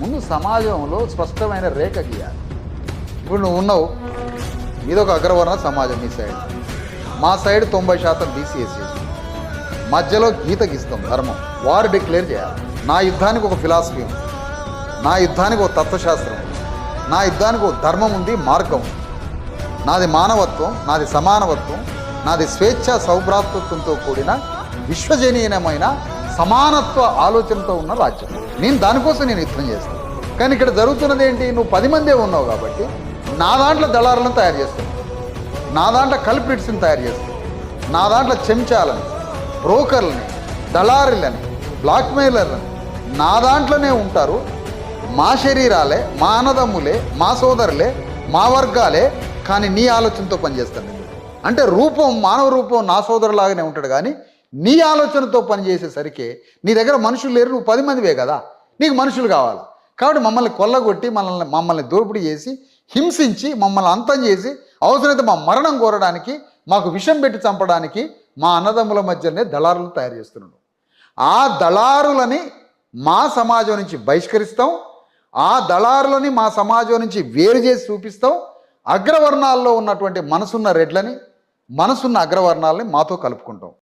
ముందు సమాజంలో స్పష్టమైన రేఖ గీయాలి. ఇప్పుడు నువ్వు ఉన్నావు. ఇదొక అగ్రవర్ణ సమాజం మీ సైడ్. మా సైడ్ తొంభై శాతం బీసీఎస్సీ మధ్యలో గీత గీస్తాం ధర్మం. వారు డిక్లేర్ చేయాలి. నా యుద్ధానికి ఒక ఫిలాసఫీ ఉంది. నా యుద్ధానికి ఒక తత్వశాస్త్రం ఉంది. నా యుద్ధానికి ఒక ధర్మం ఉంది మార్గం ఉంది. నాది మానవత్వం నాది సమానవత్వం నాది స్వేచ్ఛ సౌభ్రాతృత్వంతో కూడిన విశ్వజనీయమైన సమానత్వ ఆలోచనతో ఉన్న రాజ్యం. నేను దానికోసం నేను యుద్ధం చేస్తాను కానీ ఇక్కడ జరుగుతున్నది ఏంటి? నువ్వు పది మందే ఉన్నావు కాబట్టి నా దాంట్లో దళారులను తయారు చేస్తావు. నా దాంట్లో కల్పిట్స్ని తయారు చేస్తావు. నా దాంట్లో చెంచాలని బ్రోకర్లని దళారులని బ్లాక్మెయిలర్లని నా దాంట్లోనే ఉంటారు. మా శరీరాలే మా అన్నదమ్ములే మా సోదరులే మా వర్గాలే కానీ నీ ఆలోచనతో పనిచేస్తాను అంటే రూపం మానవ రూపం నా సోదరులాగానే ఉంటాడు కానీ నీ ఆలోచనతో పనిచేసేసరికి నీ దగ్గర మనుషులు లేరు నువ్వు పది మందివే కదా. నీకు మనుషులు కావాలి. కాబట్టి మమ్మల్ని కొల్లగొట్టి మనల్ని మమ్మల్ని దోపిడీ చేసి హింసించి మమ్మల్ని అంతం చేసి అవసరమైతే మా మరణం కోరడానికి మాకు విషం పెట్టి చంపడానికి మా అన్నదమ్ముల మధ్యనే దళారులు తయారు చేస్తున్నాడు. ఆ దళారులని మా సమాజం నుంచి బహిష్కరిస్తాం. ఆ దళారులని మా సమాజం నుంచి వేరు చేసి చూపిస్తాం. అగ్రవర్ణాల్లో ఉన్నటువంటి మనసున్న రెడ్లని మనసున్న అగ్రవర్ణాలని మాతో కలుపుకుంటాం.